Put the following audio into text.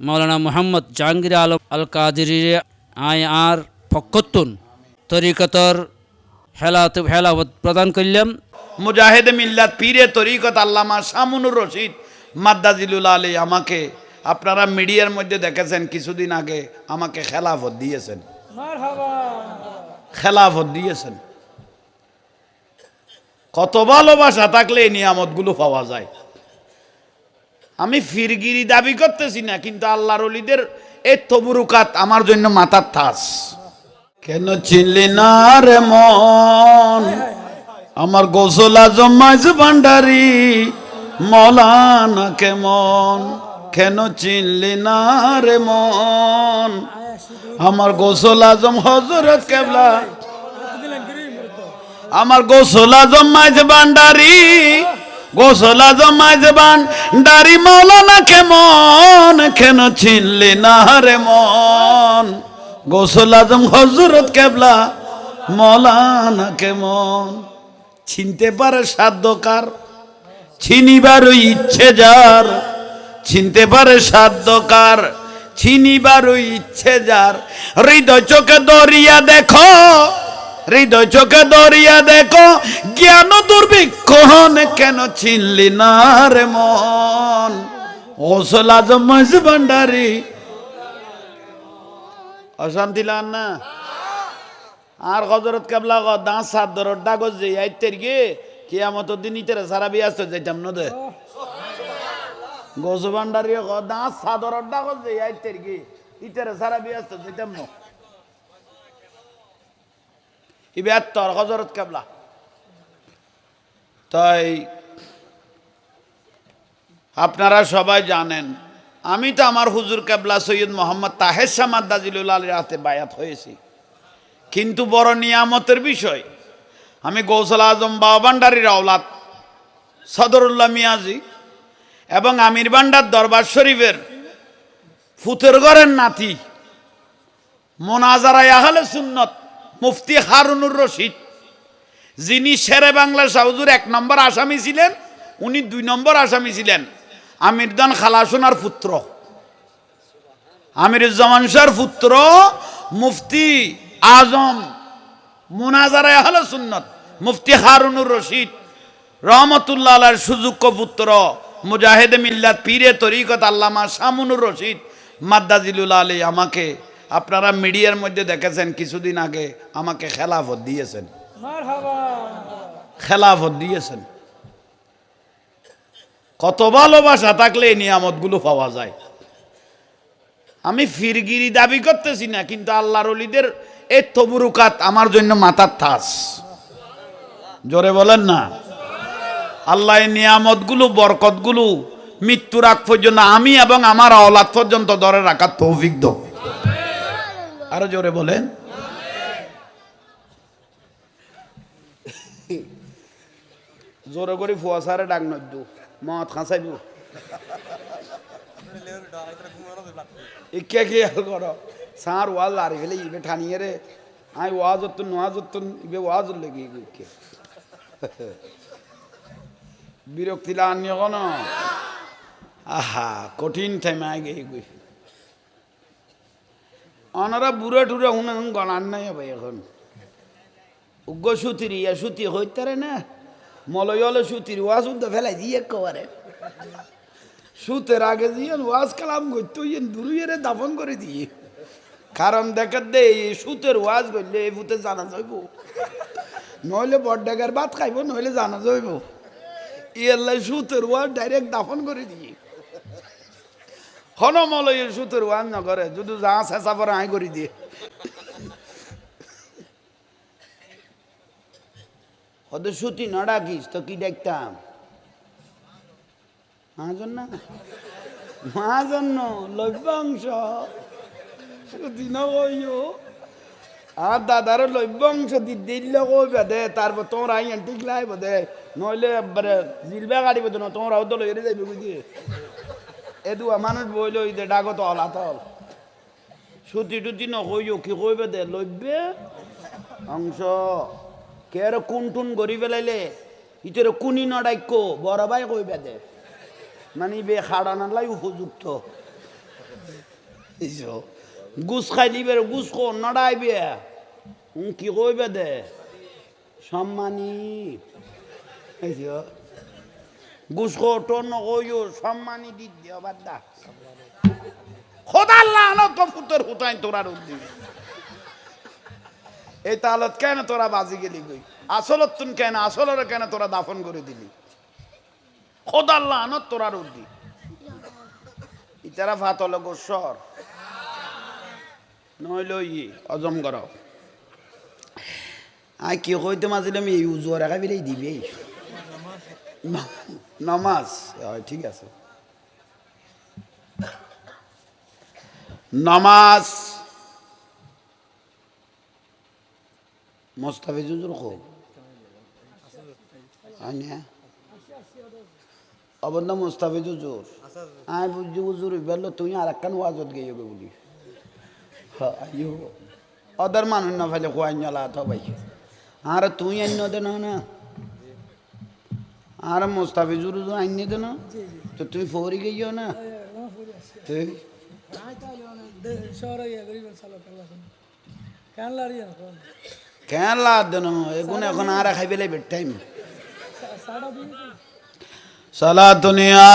মৌলানা মোহাম্মদ জাহাঙ্গীর আলম আল কাদির আই আর ফকতুন তরিকতর হেলা হেলাবত প্রদান করলাম মুজাহিদ মিল্লাত পীরে তরিকত আল্লামা শামুনুর রশিদ মাদ্দাজিলুল আলী আমাকে আপনারা মিডিয়ার মধ্যে দেখেছেন কিছুদিন আগে আমাকে খেলাফত দিয়েছেন। খেলাফত দিয়েছেন। কত ভালোবাসা থাকলে এই নিয়ামতগুলো পাওয়া যায়। আমি ফিরগিরি দাবি করতেছি না, কিন্তু আল্লাহর অলিদের এই তবুরুকাত আমার জন্য মাথার থাস কেন চিনলি না রে মন? আমার গোসল আজম ভান্ডারি, মলানা কেমন? কেন চিনলি না রে মন? আমার গোসল আজম হজরত কেবলা। আমার গোসল আজম মাঝ ভান্ডারি গোসল আজম মাঝ ভান্ডারি মৌলানা কেমন, কেন চিনলি না রে মন? গোসল আজম হজরত কেবলা, মৌলানা কেমন? চিনতে পারে সাধ্যকার চিনিবার ইচ্ছে যার। চিনতে পারে সাধ্যকার চিনিবার ইচ্ছে যার। হৃদয় চোখে দরিয়া দেখো। হৃদয় চোখে দরিয়া দেখো, জ্ঞান দুর্ভিক্ষণ কেন চিনলি না রে মন? ওসল আজম ভান্ডারি। অশান্তি লান না? আর হজরত কেবলা গ দাঁত সাত ধর ডাগজ যে আইতের গিয়ে কিয়ামত দিন ইতেরে সারা বিয়াস্ত যাইতাম ন দে। গোস ভান্ডারি গ দাঁত সাদর ডাগজ যে আইতের গিয়ে ইতেরে সারা বিয়াস্ত যাইতাম ন। ইবে তোর হজরত কেবলা। তাই আপনারা সবাই জানেন, আমি তো আমার হুজুর কেবলা সৈয়দ মোহাম্মদ তাহের সামাদ দাজিলুল আলীর হাতে বায়াত হয়েছি। কিন্তু বড় নিয়ামতের বিষয়, আমি গৌসল আজম বাবা ভান্ডারির আওলাদ, সদরুল্লাহ মিয়াজি, এবং আমির ভান্ডার দরবার শরীফের ফুতের ঘরের নাতি, মোনাজারায় আহলে সুন্নত মুফতি হারুনুর রশিদ। যিনি শেরে বাংলা সাউজুর এক নম্বর আসামি ছিলেন, উনি দুই নম্বর আসামি ছিলেন। আমিরদান খালাসুনার পুত্র। আমিরুজ্জামান শাহর পুত্র মুফতি আজম মোনাজারায় আহলে সুন্নত, মুফতি হারুনুর রশিদ। রহমতুল্লাহ আলার সুযোগ্য পুত্র মুজাহেদ মিল্লাত পীরে তরিকত আল্লামা শামুনুর রশিদ মাদ্দাজিলুল আলী আমাকে আপনারা মিডিয়ার মধ্যে দেখেছেন কিছুদিন আগে আমাকে খেলাফত দিয়েছেন। খেলাফত দিয়েছেন। কত ভালোবাসা থাকলে এই নিয়ামতগুলো পাওয়া যায়। আমি ফিরগিরি দাবি করতেছি না কিন্তু আল্লাহর অলিদের এই তবুরুকাত আমার জন্য মাথার থাস জোরে বলেন না। আল্লাহ এই নিয়ামতগুলো বরকতগুলো মৃত্যুর আগ পর্যন্ত আমি এবং আমার অলাদ পর্যন্ত ধরে রাখার তৌফিক দো আরও জোরে বলেন। জোরে করে ফুয়া সারে ডাক নদ্দু মদ খাঁচাইব ইকে হাল কর? সার ওয়াজ লারি ফেলে, ইবে ঠানিয়ে রে। আই ওয়াজ হতুন নোয়াজ হতুন ইবে ওয়াজ লেগে ইকে বিরক্তি লানি আহা, কঠিন টাইম আগে গই অনারা বুড়ে টুরে হুনে গণার নাই হবে এখন। উগ্র সুতির, ইয়া সুতি হইতারে না? মলয়লে সুতির ওয়াজ উদ্দে ফেলাই দিয়ে কবারে সুতের আগে দিয়ে ওয়াজ কালাম করতো ইয়ে দুরুয়েরে দাফন করে দিয়ে কারণ দেখা দে, এই সুতের ওয়াজ করলে এই ভূতে জানা যাইব। নইলে বড্ডাগার ভাত খাইব, নইলে জানা যাইব। ইয়াল্লাই সুতের ওয়াজ ডাইরেক্ট দাফন করে দিয়ে হন মলয়ের সুতের ওয়াজ না করে যদি যা চেঁচা পরে আই করে দিয়ে। ওদের সুতি না ডাকিস তো কি দেখতাম? মাজন না? মাজন লভ্যাংশ। সুতি না কইও আর দাদার লভ্যাংশ দি দিলে কইবে দে তারপর তোমরা আইন ঠিক লাইব দে নইলে একবারে জিলবে গাড়িব তো না তোমরা ওদল এড়ে যাইবে বুঝি এদুয়া মানুষ বইল দে ডাগো তল, আতল। সুতি টুতি নকইও, কি কইবে দে লভ্যে অংশ। কের কোন টুন গড়ি পেলাইলে ইতরে কুনি নডাইক্য বড় ভাই কইবে দে। মানে বে খাড়া নালাই উপযুক্ত। গুস খাইলি বের গুস কো নড়াইবে। কি কইবে দে? সম্মানী। এইসো গুস কো টোন কইও সম্মানী দি দিও বাদ দা খোদা আল্লাহ আলো তো ফুতর হুতাই তোরা দিবি এই তালত কেন তোরা বাজি গেলি গই? আসলত তুন কেন, আসলের কেন তোরা দাফন করে দিলি? খোদা আল্লাহ আনত তোরা রূপ দি ইতারা ফাতল গোসর। নইল ই অজম কর। আই কি কইতে মাঝিলাম এই উজুয়ার একা বিলাই দিবি। নমাজ। ঠিক আছে। নমাজ। মোস্তাফিজুর খুব। অবন্ধ মোস্তাফিজুর আয় বুঝছি হুজুর বেলো তুই আর একখান ওয়াজত গিয়ে বলি। হ্যাঁ অদার মানুষ না ফেলে খোয়াই নলা তো ভাই। আর তুই আন্য দেন না। আর মোস্তাফিজুর আইনে দেন তো তুমি ফৌরি গিয়েও না? কেন লাদ দেন? এগুন এখন আর খাই পেলে বেট টাইম। সালা দুনিয়া